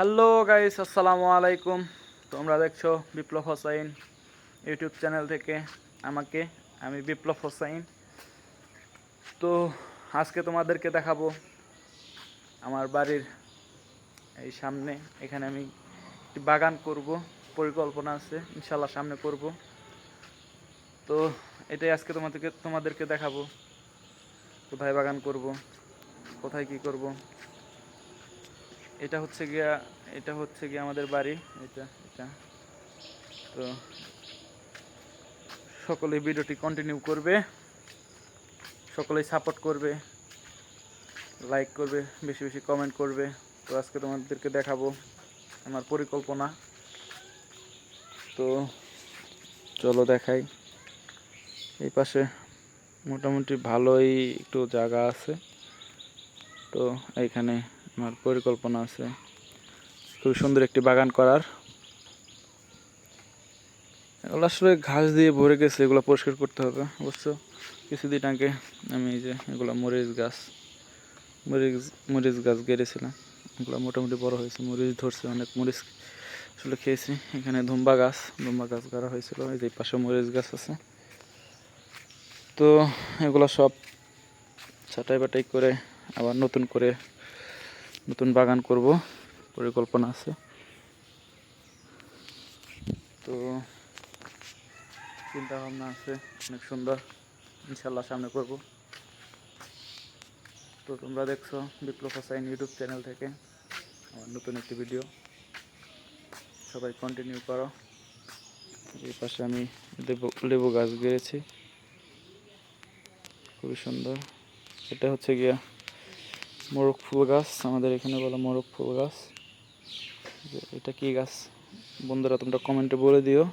Hello guys আসসালামু আলাইকুম তোমরা দেখছ বিপ্লব হোসাইন ইউটিউব চ্যানেল থেকে আমাকে, আমি বিপ্লব হোসাইন। তো আজকে তোমাদেরকে দেখাবো আমার বাড়ির এই সামনে। এখানে আমি একটি বাগান করব, পরিকল্পনা আছে ইনশাল্লাহ সামনে করব। তো এটাই আজকে তোমাদেরকে তোমাদেরকে দেখাবো। কোথায় বাগান করব, কোথায় কি করব। এটা হচ্ছে গিয়া, এটা হচ্ছে গিয়া আমাদের বাড়ি, এটা এটা। তো সকলে ভিডিওটি কন্টিনিউ করবে, সকলেই সাপোর্ট করবে লাইক করবে, বেশি বেশি কমেন্ট করবে। তো আজকে তোমাদেরকে দেখাবো আমার পরিকল্পনা। তো চলো দেখাই। এই পাশে মোটামুটি ভালোই একটু জায়গা আছে। তো এইখানে আমার পরিকল্পনা আছে। খুব সুন্দর একটি বাগান করার। এগুলো আসলে ঘাস দিয়ে ভরে গেছে, এগুলো পরিষ্কার করতে হবে অবশ্য কিছুদিন আগে আমি এই যে, এগুলো মরিচ গাছ, মরিচ মরিচ গাছ গেড়েছিলাম। এগুলো মোটামুটি বড় হয়েছে, মরিচ ধরছে, অনেক মরিচ আসলে খেয়েছি। এখানে ধুম্বা গাছ ধুম্বা গাছ গাড়া হয়েছিল, এই যে পাশে মরিচ গাছ আছে। তো এগুলো সব ছাটাই বাটাই করে, আবার নতুন করে নতুন বাগান করব, পরিকল্পনা আছে। তো চিন্তা ভাবনা আছে, অনেক সুন্দর। ইনশাল্লাহ সামনে করব। তো তোমরা দেখছ বিপ্লব হোসাইন ইউটিউব চ্যানেল থেকে আমার নতুন একটি ভিডিও। সবাই কন্টিনিউ করো। এই পাশে আমি লেবু লেবু গাছ গেড়েছি। খুবই সুন্দর। এটা হচ্ছে গিয়া মোরগ ফুল গাছ, আমাদের এখানে বলে মোরগ ফুল গাছ। এটা কি গাছ? বন্ধুরা, তোমরা কমেন্টে বলে দিও।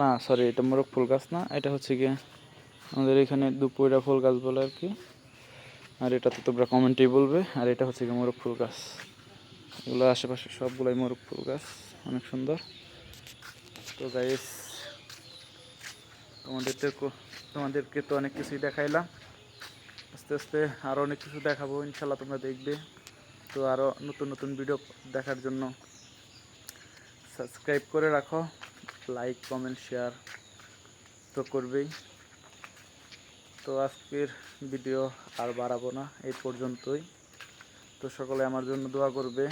না সরি এটা মোরগ ফুল গাছ না, এটা হচ্ছে গিয়ে আমাদের এখানে দুপুরা ফুল গাছ বলে আর কি। আর এটা তো তোমরা কমেন্টেই বলবে, আর এটা হচ্ছে গিয়ে মোরগ ফুল গাছ। এগুলো আশেপাশে সবগুলাই মোরগ ফুল গাছ, অনেক সুন্দর। তো গাইস তোমাদের তো তোমাদেরকে তো অনেক কিছুই দেখাইলাম। আস্তে আস্তে আরও অনেক কিছু দেখাবো ইনশাল্লাহ তোমরা দেখবে। তো আরও নতুন নতুন ভিডিও দেখার জন্য সাবস্ক্রাইব করে রাখো লাইক কমেন্ট শেয়ার তো করবেই। তো আজকের ভিডিও আর বাড়াবো না এই পর্যন্তই। তো সকলে আমার জন্য দোয়া করবে,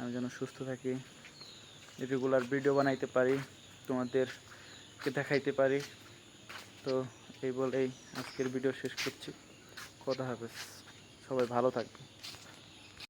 আমি যেন সুস্থ থাকি রেগুলার ভিডিও বানাইতে পারি, তোমাদেরকে দেখাইতে পারি। তো এই বলেই আজকের ভিডিও শেষ করছি। কথা হবে। সবাই ভালো থাকবে